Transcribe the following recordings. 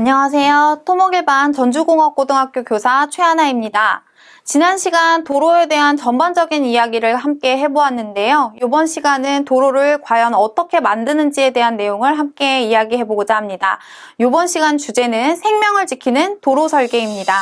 안녕하세요. 토목일반 전주공업고등학교 교사 최하나입니다. 지난 시간 도로에 대한 전반적인 이야기를 함께 해보았는데요. 이번 시간은 도로를 과연 어떻게 만드는지에 대한 내용을 함께 이야기해보고자 합니다. 이번 시간 주제는 생명을 지키는 도로 설계입니다.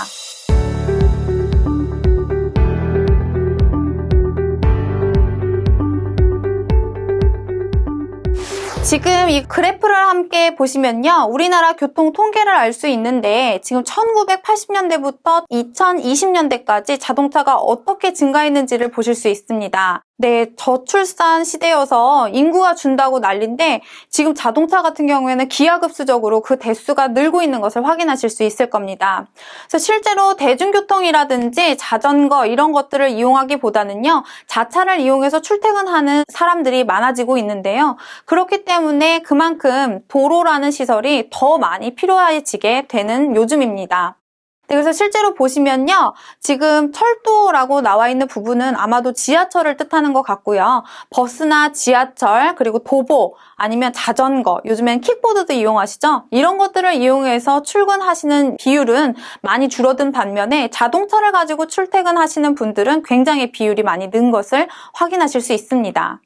지금 이 그래프를 함께 보시면요. 우리나라 교통 통계를 알 수 있는데 지금 1980년대부터 2020년대까지 자동차가 어떻게 증가했는지를 보실 수 있습니다. 네, 저출산 시대여서 인구가 준다고 난린데 지금 자동차 같은 경우에는 기하급수적으로 그 대수가 늘고 있는 것을 확인하실 수 있을 겁니다. 그래서 실제로 대중교통이라든지 자전거 이런 것들을 이용하기보다는요, 자차를 이용해서 출퇴근하는 사람들이 많아지고 있는데요. 그렇기 때문에 그만큼 도로라는 시설이 더 많이 필요해지게 되는 요즘입니다. 네, 그래서 실제로 보시면요. 지금 철도라고 나와 있는 부분은 아마도 지하철을 뜻하는 것 같고요. 버스나 지하철, 그리고 도보, 아니면 자전거, 요즘엔 킥보드도 이용하시죠? 이런 것들을 이용해서 출근하시는 비율은 많이 줄어든 반면에 자동차를 가지고 출퇴근하시는 분들은 굉장히 비율이 많이 는 것을 확인하실 수 있습니다.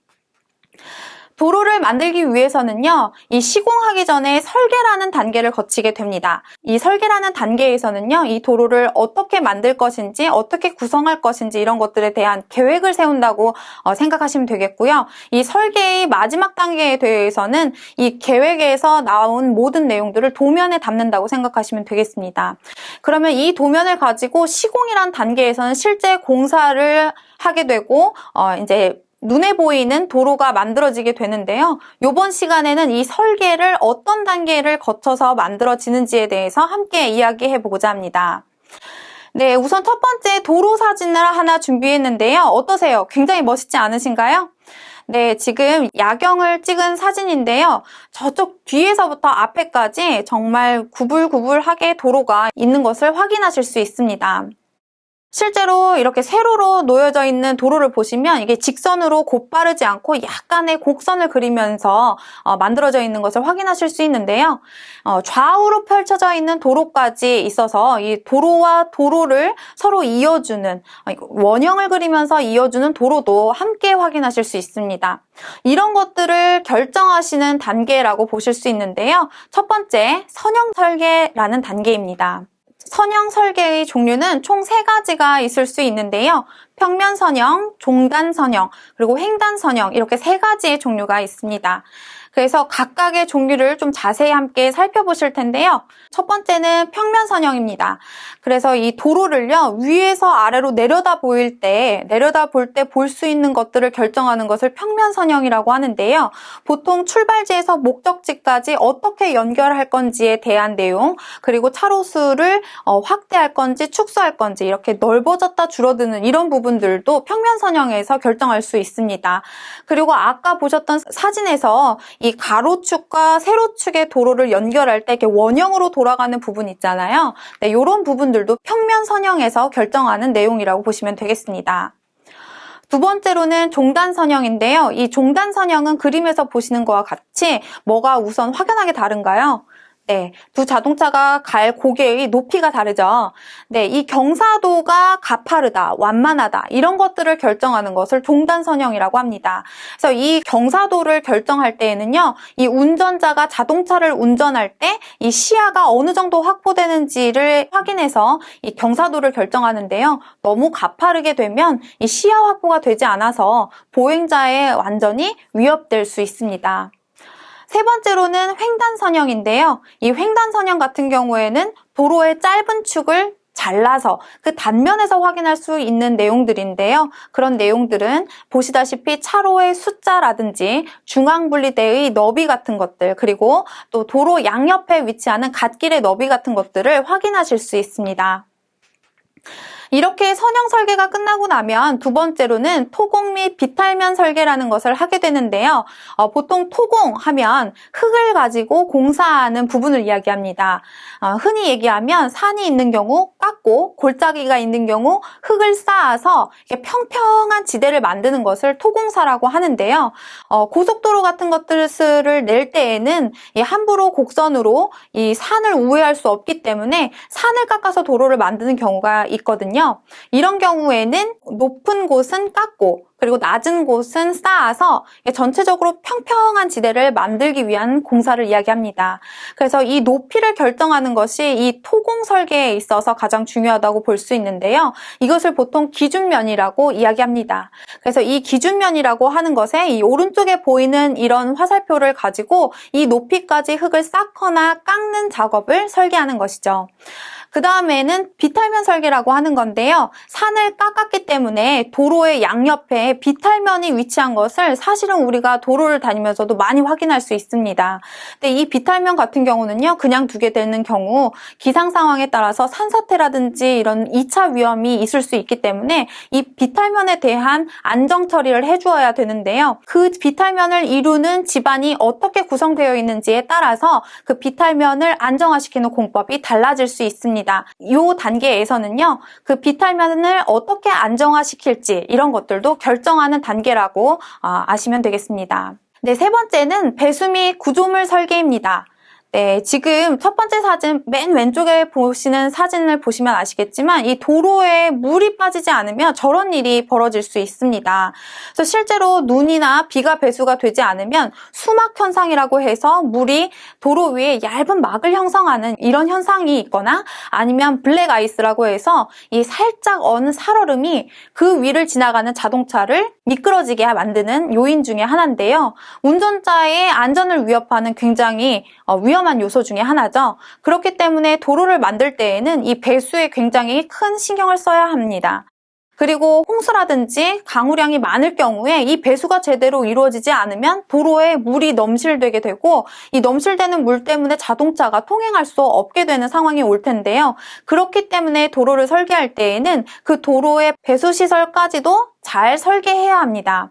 도로를 만들기 위해서는요, 이 시공하기 전에 설계라는 단계를 거치게 됩니다. 이 설계라는 단계에서는요, 이 도로를 어떻게 만들 것인지, 어떻게 구성할 것인지 이런 것들에 대한 계획을 세운다고 어, 생각하시면 되겠고요. 이 설계의 마지막 단계에 대해서는 이 계획에서 나온 모든 내용들을 도면에 담는다고 생각하시면 되겠습니다. 그러면 이 도면을 가지고 시공이란 단계에서는 실제 공사를 하게 되고, 어, 이제 눈에 보이는 도로가 만들어지게 되는데요. 이번 시간에는 이 설계를 어떤 단계를 거쳐서 만들어지는지에 대해서 함께 이야기해 보고자 합니다. 네, 우선 첫 번째 도로 사진을 하나 준비했는데요. 어떠세요? 굉장히 멋있지 않으신가요? 네, 지금 야경을 찍은 사진인데요. 저쪽 뒤에서부터 앞에까지 정말 구불구불하게 도로가 있는 것을 확인하실 수 있습니다. 실제로 이렇게 세로로 놓여져 있는 도로를 보시면 이게 직선으로 곧바르지 않고 약간의 곡선을 그리면서 어, 만들어져 있는 것을 확인하실 수 있는데요. 어, 좌우로 펼쳐져 있는 도로까지 있어서 이 도로와 도로를 서로 이어주는 어, 원형을 그리면서 이어주는 도로도 함께 확인하실 수 있습니다. 이런 것들을 결정하시는 단계라고 보실 수 있는데요. 첫 번째, 선형 설계라는 단계입니다. 선형 설계의 종류는 총세 가지가 있을 수 있는데요. 평면 선형, 종단 선형, 그리고 횡단 선형 이렇게 세 가지의 종류가 있습니다. 그래서 각각의 종류를 좀 자세히 함께 살펴보실 텐데요. 첫 번째는 평면 선형입니다. 그래서 이 도로를요, 위에서 아래로 내려다 보일 때, 내려다 볼 때 볼 수 있는 것들을 결정하는 것을 평면 선형이라고 하는데요. 보통 출발지에서 목적지까지 어떻게 연결할 건지에 대한 내용, 그리고 차로 수를 어, 확대할 건지 축소할 건지 이렇게 넓어졌다 줄어드는 이런 부분들도 평면 선형에서 결정할 수 있습니다. 그리고 아까 보셨던 사진에서 이 가로축과 세로축의 도로를 연결할 때 이렇게 원형으로 돌아가는 부분 있잖아요. 네, 이런 부분들도 평면 선형에서 결정하는 내용이라고 보시면 되겠습니다. 두 번째로는 종단 선형인데요. 이 종단 선형은 그림에서 보시는 것과 같이 뭐가 우선 확연하게 다른가요? 네, 두 자동차가 갈 고개의 높이가 다르죠. 네, 이 경사도가 가파르다, 완만하다 이런 것들을 결정하는 것을 종단 선형이라고 합니다. 그래서 이 경사도를 결정할 때에는요, 이 운전자가 자동차를 운전할 때 이 시야가 어느 정도 확보되는지를 확인해서 이 경사도를 결정하는데요. 너무 가파르게 되면 이 시야 확보가 되지 않아서 보행자에 완전히 위협될 수 있습니다. 세 번째로는 횡단선형인데요. 이 횡단선형 같은 경우에는 도로의 짧은 축을 잘라서 그 단면에서 확인할 수 있는 내용들인데요. 그런 내용들은 보시다시피 차로의 숫자라든지 중앙분리대의 너비 같은 것들 그리고 또 도로 양옆에 위치하는 갓길의 너비 같은 것들을 확인하실 수 있습니다. 이렇게 선형 설계가 끝나고 나면 두 번째로는 토공 및 비탈면 설계라는 것을 하게 되는데요. 어, 보통 토공 하면 흙을 가지고 공사하는 부분을 이야기합니다. 어, 흔히 얘기하면 산이 있는 경우 깎고 골짜기가 있는 경우 흙을 쌓아서 평평한 지대를 만드는 것을 토공사라고 하는데요. 어, 고속도로 같은 것들을 낼 때에는 이 함부로 곡선으로 이 산을 우회할 수 없기 때문에 산을 깎아서 도로를 만드는 경우가 있거든요. 이런 경우에는 높은 곳은 깎고 그리고 낮은 곳은 쌓아서 전체적으로 평평한 지대를 만들기 위한 공사를 이야기합니다. 그래서 이 높이를 결정하는 것이 이 토공 설계에 있어서 가장 중요하다고 볼 수 있는데요. 이것을 보통 기준면이라고 이야기합니다. 그래서 이 기준면이라고 하는 것에 이 오른쪽에 보이는 이런 화살표를 가지고 이 높이까지 흙을 쌓거나 깎는 작업을 설계하는 것이죠. 그 다음에는 비탈면 설계라고 하는 건데요. 산을 깎았기 때문에 도로의 양옆에 비탈면이 위치한 것을 사실은 우리가 도로를 다니면서도 많이 확인할 수 있습니다. 근데 이 비탈면 같은 경우는요. 그냥 두게 되는 경우 기상 상황에 따라서 산사태라든지 이런 2차 위험이 있을 수 있기 때문에 이 비탈면에 대한 안정 처리를 해주어야 되는데요. 그 비탈면을 이루는 집안이 어떻게 구성되어 있는지에 따라서 그 비탈면을 안정화시키는 공법이 달라질 수 있습니다. 있습니다. 이 단계에서는요, 그 비탈면을 어떻게 안정화시킬지 이런 것들도 결정하는 단계라고 어, 아시면 되겠습니다. 네, 세 번째는 배수 및 구조물 설계입니다. 네, 지금 첫 번째 사진 맨 왼쪽에 보시는 사진을 보시면 아시겠지만 이 도로에 물이 빠지지 않으면 저런 일이 벌어질 수 있습니다. 그래서 실제로 눈이나 비가 배수가 되지 않으면 수막 현상이라고 해서 물이 도로 위에 얇은 막을 형성하는 이런 현상이 있거나 아니면 블랙 아이스라고 해서 이 살짝 어는 살얼음이 그 위를 지나가는 자동차를 미끄러지게 만드는 요인 중에 하나인데요. 운전자의 안전을 위협하는 굉장히 어, 위험 한 요소 중에 하나죠. 그렇기 때문에 도로를 만들 때에는 이 배수에 굉장히 큰 신경을 써야 합니다. 그리고 홍수라든지 강우량이 많을 경우에 이 배수가 제대로 이루어지지 않으면 도로에 물이 넘실되게 되고 이 넘실되는 물 때문에 자동차가 통행할 수 없게 되는 상황이 올 텐데요. 그렇기 때문에 도로를 설계할 때에는 그 도로의 배수 시설까지도 잘 설계해야 합니다.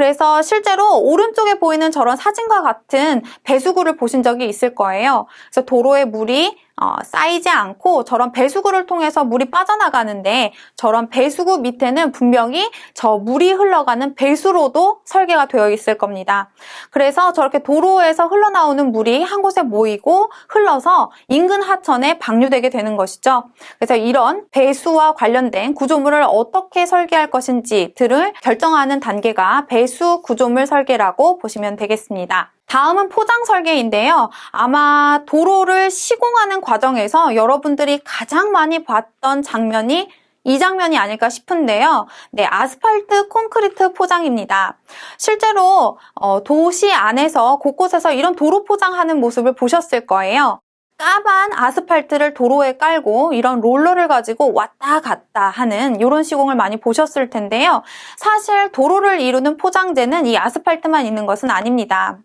그래서 실제로 오른쪽에 보이는 저런 사진과 같은 배수구를 보신 적이 있을 거예요. 그래서 도로에 물이 어, 쌓이지 않고 저런 배수구를 통해서 물이 빠져나가는데 저런 배수구 밑에는 분명히 저 물이 흘러가는 배수로도 설계가 되어 있을 겁니다. 그래서 저렇게 도로에서 흘러나오는 물이 한 곳에 모이고 흘러서 인근 하천에 방류되게 되는 것이죠. 그래서 이런 배수와 관련된 구조물을 어떻게 설계할 것인지 들을 결정하는 단계가 배수 구조물 설계라고 보시면 되겠습니다. 다음은 포장 설계인데요. 아마 도로를 시공하는 과정에서 여러분들이 가장 많이 봤던 장면이 이 장면이 아닐까 싶은데요. 네, 아스팔트 콘크리트 포장입니다. 실제로 어, 도시 안에서 곳곳에서 이런 도로 포장하는 모습을 보셨을 거예요. 까만 아스팔트를 도로에 깔고 이런 롤러를 가지고 왔다 갔다 하는 이런 시공을 많이 보셨을 텐데요. 사실 도로를 이루는 포장재는 이 아스팔트만 있는 것은 아닙니다.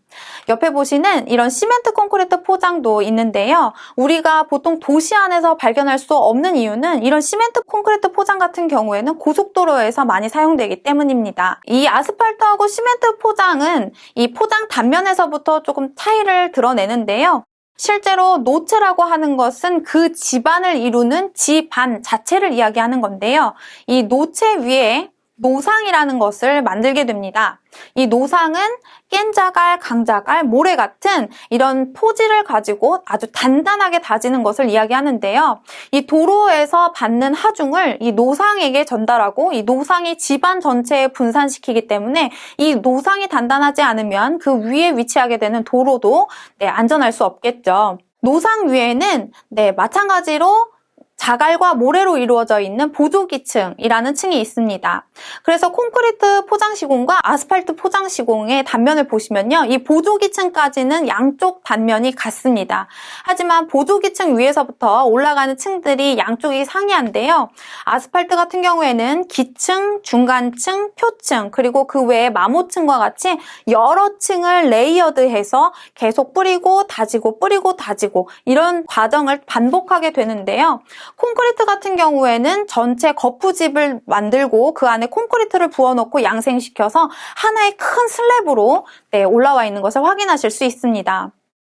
옆에 보시는 이런 시멘트 콘크리트 포장도 있는데요. 우리가 보통 도시 안에서 발견할 수 없는 이유는 이런 시멘트 콘크리트 포장 같은 경우에는 고속도로에서 많이 사용되기 때문입니다. 이 아스팔트하고 시멘트 포장은 이 포장 단면에서부터 조금 차이를 드러내는데요. 실제로 노체라고 하는 것은 그 집안을 이루는 집안 자체를 이야기하는 건데요. 이 노체 위에 노상이라는 것을 만들게 됩니다. 이 노상은 깬자갈, 강자갈, 모래 같은 이런 토지를 가지고 아주 단단하게 다지는 것을 이야기하는데요. 이 도로에서 받는 하중을 이 노상에게 전달하고 이 노상이 집안 전체에 분산시키기 때문에 이 노상이 단단하지 않으면 그 위에 위치하게 되는 도로도 네, 안전할 수 없겠죠. 노상 위에는 네, 마찬가지로 자갈과 모래로 이루어져 있는 보조기층이라는 층이 있습니다. 그래서 콘크리트 포장 시공과 아스팔트 포장 시공의 단면을 보시면요. 이 보조기층까지는 양쪽 단면이 같습니다. 하지만 보조기층 위에서부터 올라가는 층들이 양쪽이 상이한데요. 아스팔트 같은 경우에는 기층, 중간층, 표층, 그리고 그 외에 마모층과 같이 여러 층을 레이어드해서 계속 뿌리고 다지고 뿌리고 다지고 이런 과정을 반복하게 되는데요. 콘크리트 같은 경우에는 전체 거푸집을 만들고 그 안에 콘크리트를 부어놓고 양생시켜서 하나의 큰 슬랩으로 네, 올라와 있는 것을 확인하실 수 있습니다.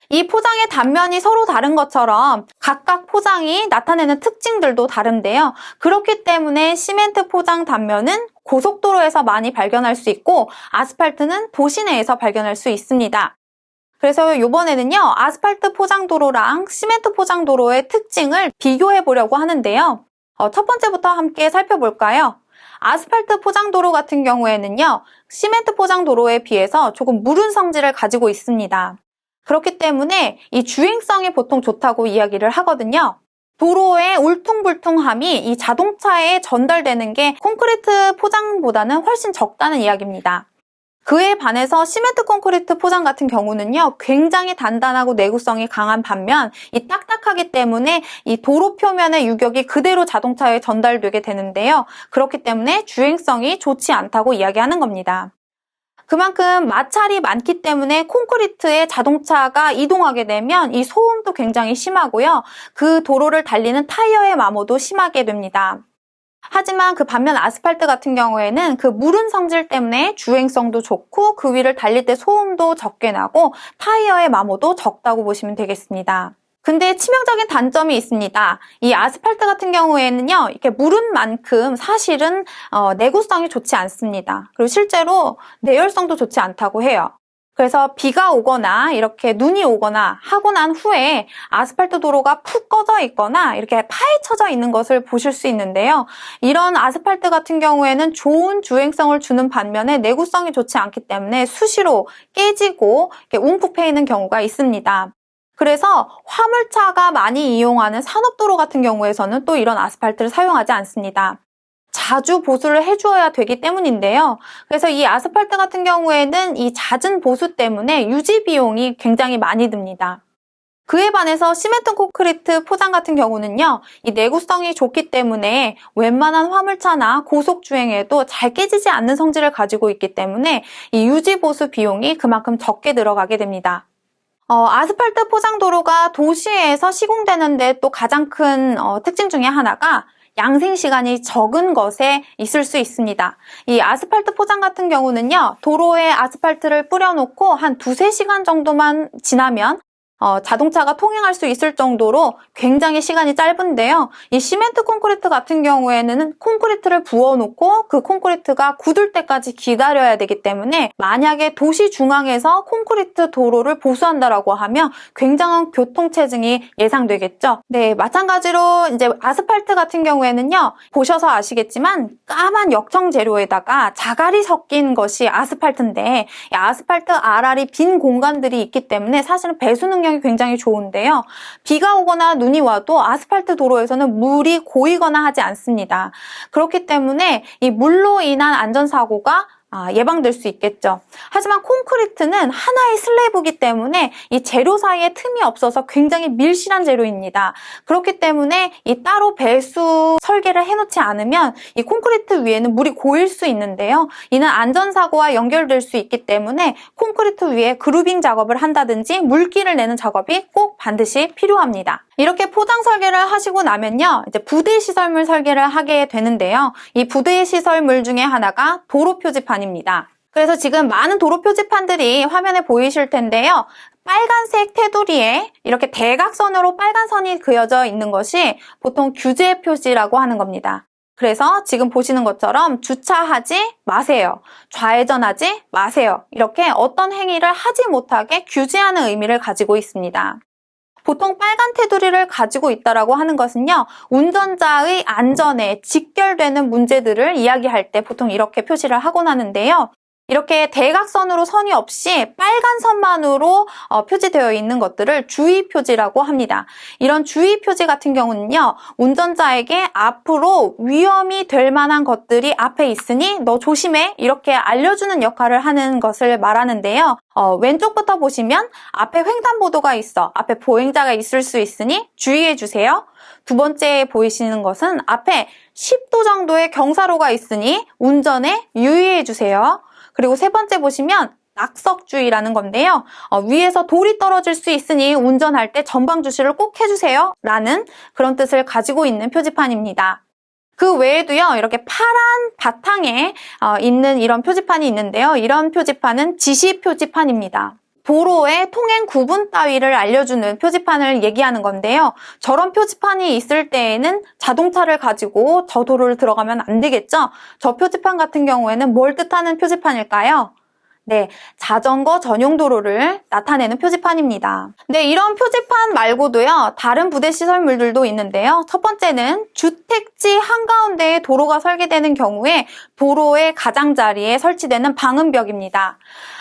이 포장의 단면이 서로 다른 것처럼 각각 포장이 나타내는 특징들도 다른데요. 그렇기 때문에 시멘트 포장 단면은 고속도로에서 많이 발견할 수 있고 아스팔트는 도시 내에서 발견할 수 있습니다. 그래서 이번에는요, 아스팔트 포장도로랑 시멘트 포장도로의 특징을 비교해 보려고 하는데요. 어, 첫 번째부터 함께 살펴볼까요? 아스팔트 포장도로 같은 경우에는요, 시멘트 포장도로에 비해서 조금 무른 성질을 가지고 있습니다. 그렇기 때문에 이 주행성이 보통 좋다고 이야기를 하거든요. 도로의 울퉁불퉁함이 이 자동차에 전달되는 게 콘크리트 포장보다는 훨씬 적다는 이야기입니다. 그에 반해서 시멘트 콘크리트 포장 같은 경우는요, 굉장히 단단하고 내구성이 강한 반면, 이 딱딱하기 때문에 이 도로 표면의 유격이 그대로 자동차에 전달되게 되는데요. 그렇기 때문에 주행성이 좋지 않다고 이야기하는 겁니다. 그만큼 마찰이 많기 때문에 콘크리트에 자동차가 이동하게 되면 이 소음도 굉장히 심하고요. 그 도로를 달리는 타이어의 마모도 심하게 됩니다. 하지만 그 반면 아스팔트 같은 경우에는 그 무른 성질 때문에 주행성도 좋고 그 위를 달릴 때 소음도 적게 나고 타이어의 마모도 적다고 보시면 되겠습니다. 근데 치명적인 단점이 있습니다. 이 아스팔트 같은 경우에는요, 이렇게 무른 만큼 사실은 어, 내구성이 좋지 않습니다. 그리고 실제로 내열성도 좋지 않다고 해요. 그래서 비가 오거나 이렇게 눈이 오거나 하고 난 후에 아스팔트 도로가 푹 꺼져 있거나 이렇게 파헤쳐져 있는 것을 보실 수 있는데요. 이런 아스팔트 같은 경우에는 좋은 주행성을 주는 반면에 내구성이 좋지 않기 때문에 수시로 깨지고 움푹 패이는 경우가 있습니다. 그래서 화물차가 많이 이용하는 산업도로 같은 경우에서는 또 이런 아스팔트를 사용하지 않습니다. 자주 보수를 해주어야 되기 때문인데요. 그래서 이 아스팔트 같은 경우에는 이 잦은 보수 때문에 유지 비용이 굉장히 많이 듭니다. 그에 반해서 시멘트 콘크리트 포장 같은 경우는요, 이 내구성이 좋기 때문에 웬만한 화물차나 고속 주행에도 잘 깨지지 않는 성질을 가지고 있기 때문에 이 유지 보수 비용이 그만큼 적게 들어가게 됩니다. 어, 아스팔트 포장 도로가 도시에서 시공되는데 또 가장 큰 어, 특징 중에 하나가 양생 시간이 적은 것에 있을 수 있습니다. 이 아스팔트 포장 같은 경우는요, 도로에 아스팔트를 뿌려놓고 한 두세 시간 정도만 지나면 어, 자동차가 통행할 수 있을 정도로 굉장히 시간이 짧은데요. 이 시멘트 콘크리트 같은 경우에는 콘크리트를 부어놓고 그 콘크리트가 굳을 때까지 기다려야 되기 때문에 만약에 도시 중앙에서 콘크리트 도로를 보수한다라고 하면 굉장한 교통체증이 예상되겠죠. 네, 마찬가지로 이제 아스팔트 같은 경우에는요. 보셔서 아시겠지만 까만 역청 재료에다가 자갈이 섞인 것이 아스팔트인데 이 아스팔트 알알이 빈 공간들이 있기 때문에 사실은 배수 능력 환경이 굉장히 좋은데요. 비가 오거나 눈이 와도 아스팔트 도로에서는 물이 고이거나 하지 않습니다. 그렇기 때문에 이 물로 인한 안전사고가 아, 예방될 수 있겠죠. 하지만 콘크리트는 하나의 슬래브이기 때문에 이 재료 사이에 틈이 없어서 굉장히 밀실한 재료입니다. 그렇기 때문에 이 따로 배수 설계를 해놓지 않으면 이 콘크리트 위에는 물이 고일 수 있는데요. 이는 안전사고와 연결될 수 있기 때문에 콘크리트 위에 그루빙 작업을 한다든지 물기를 내는 작업이 꼭 반드시 필요합니다. 이렇게 포장 설계를 하시고 나면요. 이제 부대 시설물 설계를 하게 되는데요. 이 부대 시설물 중에 하나가 도로 표지판입니다. 그래서 지금 많은 도로 표지판들이 화면에 보이실 텐데요. 빨간색 테두리에 이렇게 대각선으로 빨간 선이 그려져 있는 것이 보통 규제 표지라고 하는 겁니다. 그래서 지금 보시는 것처럼 주차하지 마세요. 좌회전하지 마세요. 이렇게 어떤 행위를 하지 못하게 규제하는 의미를 가지고 있습니다. 보통 빨간 테두리를 가지고 있다라고 하는 것은요. 운전자의 안전에 직결되는 문제들을 이야기할 때 보통 이렇게 표시를 하곤 하는데요. 이렇게 대각선으로 선이 없이 빨간 선만으로 어, 표지되어 있는 것들을 주의 표지라고 합니다. 이런 주의 표지 같은 경우는요, 운전자에게 앞으로 위험이 될 만한 것들이 앞에 있으니 너 조심해 이렇게 알려주는 역할을 하는 것을 말하는데요. 어, 왼쪽부터 보시면 앞에 횡단보도가 있어. 앞에 보행자가 있을 수 있으니 주의해 주세요. 두 번째 보이시는 것은 앞에 10도 정도의 경사로가 있으니 운전에 유의해 주세요. 그리고 세 번째 보시면 낙석주의라는 건데요. 어, 위에서 돌이 떨어질 수 있으니 운전할 때 전방 주시를 꼭 해주세요. 라는 그런 뜻을 가지고 있는 표지판입니다. 그 외에도요, 이렇게 파란 바탕에 어, 있는 이런 표지판이 있는데요. 이런 표지판은 지시 표지판입니다. 도로의 통행 구분 따위를 알려주는 표지판을 얘기하는 건데요. 저런 표지판이 있을 때에는 자동차를 가지고 저 도로를 들어가면 안 되겠죠? 저 표지판 같은 경우에는 뭘 뜻하는 표지판일까요? 네, 자전거 전용 도로를 나타내는 표지판입니다. 네, 이런 표지판 말고도요, 다른 부대 시설물들도 있는데요. 첫 번째는 주택지 한가운데에 도로가 설계되는 경우에 도로의 가장자리에 설치되는 방음벽입니다.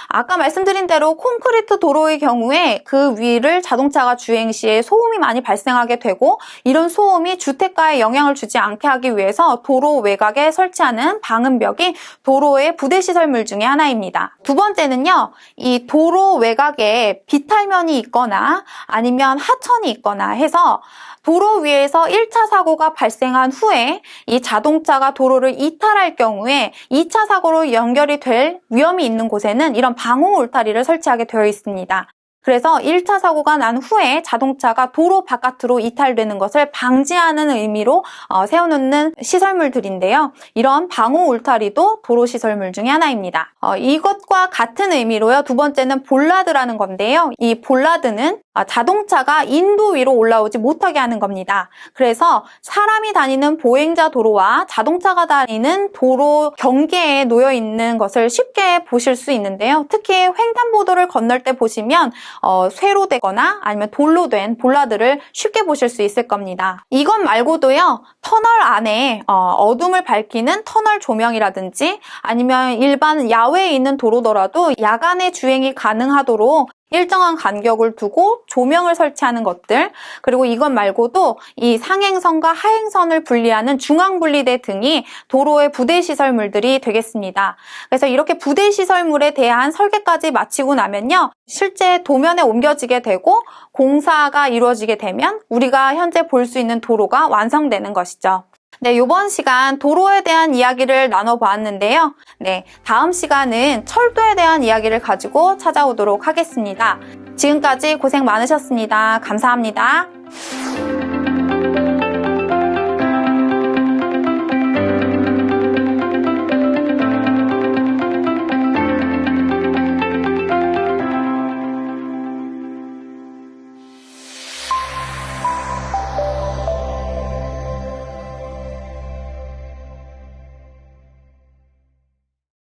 아까 말씀드린 대로 콘크리트 도로의 경우에 그 위를 자동차가 주행 시에 소음이 많이 발생하게 되고 이런 소음이 주택가에 영향을 주지 않게 하기 위해서 도로 외곽에 설치하는 방음벽이 도로의 부대 시설물 중에 하나입니다. 두 번째는요. 이 도로 외곽에 비탈면이 있거나 아니면 하천이 있거나 해서 도로 위에서 1차 사고가 발생한 후에 이 자동차가 도로를 이탈할 경우에 2차 사고로 연결이 될 위험이 있는 곳에는 이런 방호 울타리를 설치하게 되어 있습니다. 그래서 1차 사고가 난 후에 자동차가 도로 바깥으로 이탈되는 것을 방지하는 의미로 어, 세워놓는 시설물들인데요. 이런 방호 울타리도 도로 시설물 중에 하나입니다. 어, 이것과 같은 의미로요. 두 번째는 볼라드라는 건데요. 이 볼라드는 아, 자동차가 인도 위로 올라오지 못하게 하는 겁니다. 그래서 사람이 다니는 보행자 도로와 자동차가 다니는 도로 경계에 놓여 있는 것을 쉽게 보실 수 있는데요. 특히 횡단보도를 건널 때 보시면 어, 쇠로 되거나 아니면 돌로 된 볼라드를 쉽게 보실 수 있을 겁니다. 이것 말고도요. 터널 안에 어, 둠을 밝히는 터널 조명이라든지 아니면 일반 야외에 있는 도로더라도 야간에 주행이 가능하도록 일정한 간격을 두고 조명을 설치하는 것들 그리고 이것 말고도 이 상행선과 하행선을 분리하는 중앙분리대 등이 도로의 부대 시설물들이 되겠습니다. 그래서 이렇게 부대 시설물에 대한 설계까지 마치고 나면요. 실제 도면에 옮겨지게 되고 공사가 이루어지게 되면 우리가 현재 볼 수 있는 도로가 완성되는 것이죠. 네, 이번 시간 도로에 대한 이야기를 나눠보았는데요. 네, 다음 시간은 철도에 대한 이야기를 가지고 찾아오도록 하겠습니다. 지금까지 고생 많으셨습니다. 감사합니다.